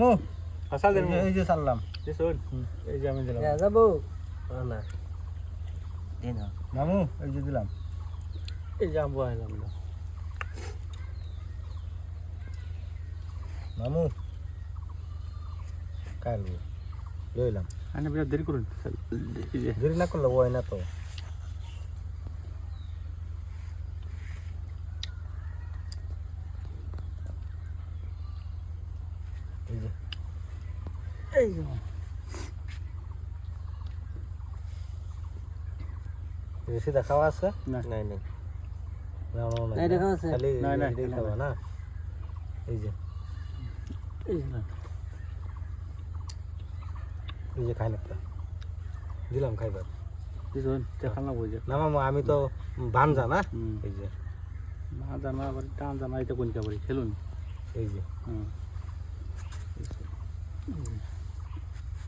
মু হাসাল দেন এই যে- এই যে সারলাম যে শোন এই যে আমি দিলাম। যাব। না দিন মামু এই যে দিলাম। এই যে আমি বহাইলাম না। মামু কাল লইলাম। দেরি করুন। দেরি না করলে না তো এই যে এই সিধা খাওয়া আছে? নাই নাই। না, এই যে। এই যে খাই একটা দিলাম খাইবার। আমি তো ভানজা না? হুম। এই যে। না জানা আবার টান জানা এটা কোন কাবারি খেলুন। এই যে। হুম।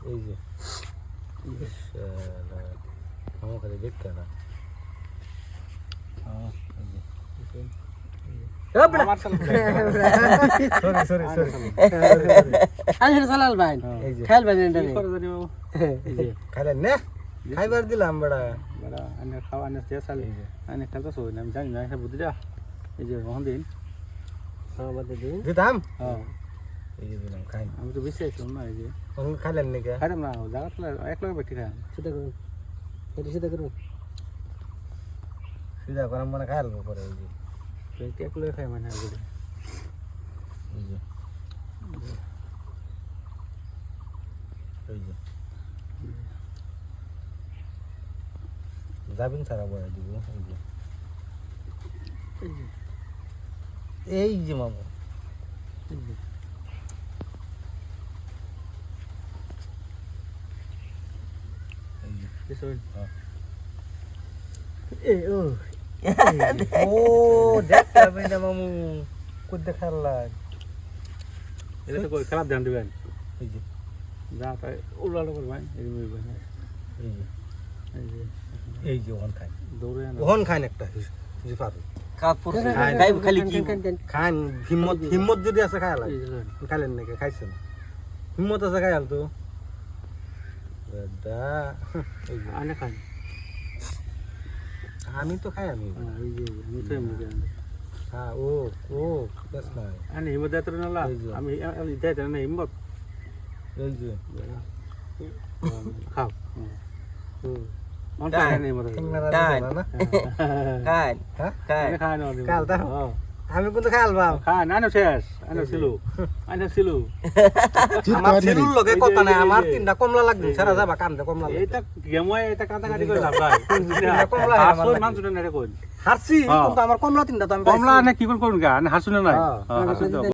এই যে খাইলেন না খাইবার দিলাম বেড়া খাওয়া আনে চেয়ে চালে এই যে। আনে খেলতে আমি জানি না এই যে দিন। দিতাম? হ্যাঁ। এই যে দিলাম খাই। আমি তো বেশি না এই যে। ওখানে খাইলেন নাকি? খাইলাম না তো এক লগে বেটি খাই সেটা করুন। এটা সেটা করুন। সিধা গরম মানে খাইল পরে এই যে। এক লগে খাই মানে আগে। এই যে। এই যে। যাবেন সারা বয়া দিব এই যে। এই যে মামু। এই যে। যে শোন এ ও ও দেখতে হবে না মামু। কই দেখার লাগ। এটা তো কই খারাপ ধ্যান দিবেন? এই যে। যা তাই উল্লালো যে ভাই। এই যে এই যে। এই যে। ওখান খাই দৌড়ে না। ওখান একটা যে পারো কাপড় খাই- খাই খালি কি খান হিম্মত হিম্মত যদি আছে খাই লাগে খাইলেন নাকি? খাইছেন। হিম্মত আছে খাই তো। বেডা এই যে, আনে খাই আমি তো খাই আমি হ্যাঁ এই যে আমি তো এমনি খাই হ্যাঁ ও ও বেশ নাই আনে হিমত দেয় তোর না এই যে। আমি আমি হ্যাঁ কিন্তু খাই আলবাম খাই শেষ। আনো ছিল। আনো ছিল। আমার ছিলুর লগে কথা নাই আমার তিনটা কমলা লাগবে সারা যাবা কান্দে কমলা এটা এইটা এটা কাটা কাটি করে লাভ নাই। কমলা হয় আমার আসল মানুষ না রে কই হারছি হ্যাঁ। কিন্তু আমার কমলা তিনটা তো আমি কমলা না কি করুন গা? আনে না নাই? হ্যাঁ। হ্যাঁ হাসুন